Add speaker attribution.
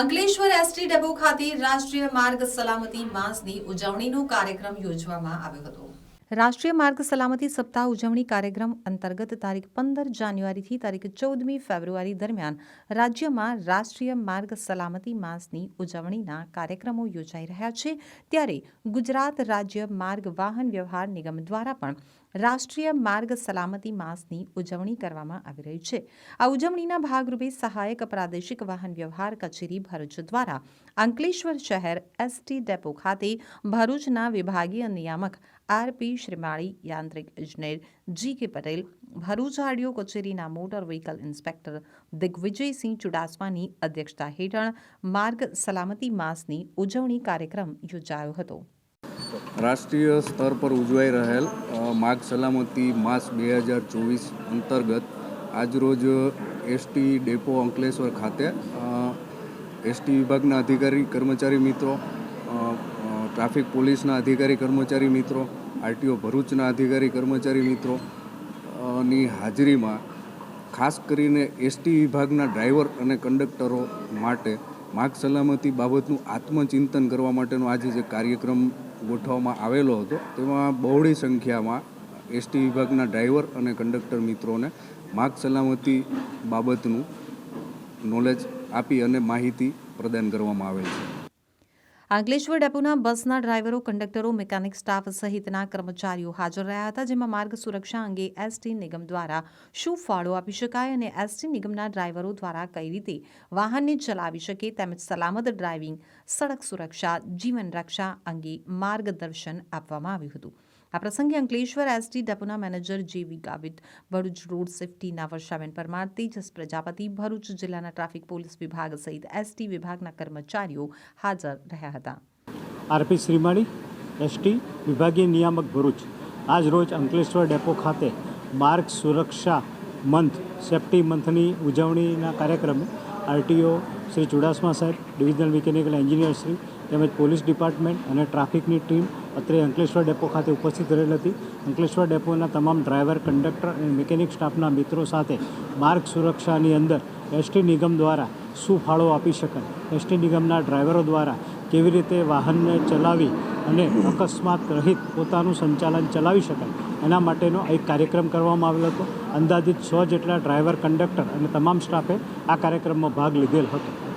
Speaker 1: Ankleshwar ST depot ખાતે રાષ્ટ્રીય માર્ગ સલામતી માસની ઉજવણીનો કાર્યક્રમ યોજવામાં આવ્યો હતો. રાષ્ટ્રીય માર્ગ સલામતી સપ્તાહ ઉજવણી કાર્યક્રમ અંતર્ગત તારીખ પંદર જાન્યુઆરીથી તારીખ ચૌદમી ફેબ્રુઆરી દરમિયાન રાજ્યમાં રાષ્ટ્રીય માર્ગ સલામતી માસની ઉજવણીના કાર્યક્રમો યોજાઈ રહ્યા છે. ત્યારે ગુજરાત રાજ્ય માર્ગ વાહન વ્યવહાર નિગમ દ્વારા પણ રાષ્ટ્રીય માર્ગ સલામતી માસની ઉજવણી કરવામાં આવી રહી છે. આ ઉજવણીના ભાગરૂપે સહાયક પ્રાદેશિક વાહન વ્યવહાર કચેરી ભરૂચ દ્વારા અંકલેશ્વર શહેર એસટી ડેપો ખાતે ભરૂચના વિભાગીય નિયામક આરપી શ્રીમાળી, યાંત્રિક ઇજનેર જી કે પટેલ, ભરૂચ આરડીઓ કચેરીના મોટર વ્હીકલ ઇન્સ્પેક્ટર દિગ્વિજયસિંહ ચુડાસમાની અધ્યક્ષતા હેઠળ માર્ગ સલામતી માસની ઉજવણી કાર્યક્રમ યોજાયો હતો.
Speaker 2: રાષ્ટ્રીય સ્તર પર ઉજવાઈ રહેલ માર્ગ સલામતી માસ બે હજાર ચોવીસ અંતર્ગત આજરોજ એસટી ડેપો અંકલેશ્વર ખાતે એસટી વિભાગના અધિકારી કર્મચારી મિત્રો ટ્રાફિક પોલીસના અધિકારી કર્મચારી મિત્રો, આરટીઓ ભરૂચના અધિકારી કર્મચારી મિત્રો ની હાજરીમાં ખાસ કરીને એસટી વિભાગના ડ્રાઈવર અને કંડક્ટરો માટે માર્ગ સલામતી બાબતનું આત્મચિંતન કરવા માટેનો આજે જે કાર્યક્રમ ગોઠવવામાં આવેલો હતો, તેમાં બહોળી સંખ્યામાં એસટી વિભાગના ડ્રાઈવર અને કંડક્ટર મિત્રોને માર્ગ સલામતી બાબતનું નોલેજ આપી અને માહિતી પ્રદાન કરવામાં આવેલ છે.
Speaker 1: અંકલેશ્વર ડેપોના બસના ડ્રાઈવરો, કંડક્ટરો, મિકેનિક સ્ટાફ સહિતના કર્મચારીઓ હાજર રહ્યા હતા, જેમાં માર્ગ સુરક્ષા અંગે એસટી નિગમ દ્વારા શું ફાળો આપી શકાય અને એસટી નિગમના ડ્રાઈવરો દ્વારા કઈ રીતે વાહનને ચલાવી શકે તેમજ સલામત ડ્રાઇવિંગ, સડક સુરક્ષા, જીવન રક્ષા અંગે માર્ગદર્શન આપવામાં આવ્યું હતું. આ પ્રસંગે Ankleshwar ST ડેપોના manager J V Gavit Bharuch road સેફટીના Varshaben Parmar, Tejas Prajapati, Bharuch જિલ્લાના ટ્રાફિક પોલીસ વિભાગ સહિત એસટી વિભાગના કર્મચારીઓ હાજર રહ્યા હતા.
Speaker 3: આરપી શ્રીમાળી, એસટી વિભાગીય નિયામક ભરૂચ. આજ રોજ અંકલેશ્વર ડેપો ખાતે માર્ગ સુરક્ષા મંથ, સેફ્ટી મંથની ઉજવણીના કાર્યક્રમે આરટીઓ શ્રી ચુડાસમા સાહેબ, ડિવિઝનલ મિકેનિકલ એન્જિનિયર શ્રી તેમજ પોલીસ ડિપાર્ટમેન્ટ અને ટ્રાફિકની ટીમ અત્રે અંકલેશ્વર ડેપો ખાતે ઉપસ્થિત રહેલ હતી. અંકલેશ્વર ડેપોના તમામ ડ્રાઈવર, કંડક્ટર અને મિકેનિક સ્ટાફના મિત્રો સાથે માર્ગ સુરક્ષાની અંદર એસટી નિગમ દ્વારા શું ફાળો આપી શકાય? એસટી નિગમના ડ્રાઈવરો દ્વારા કેવી રીતે વાહનને ચલાવી અને અકસ્માત રહિત પોતાનું સંચાલન ચલાવી શકાય? એના માટેનો એક કાર્યક્રમ કરવામાં આવેલો હતો. અંદાજિત સો જેટલા ડ્રાઈવર, કંડક્ટર અને તમામ સ્ટાફે આ કાર્યક્રમમાં ભાગ લીધેલ હતો.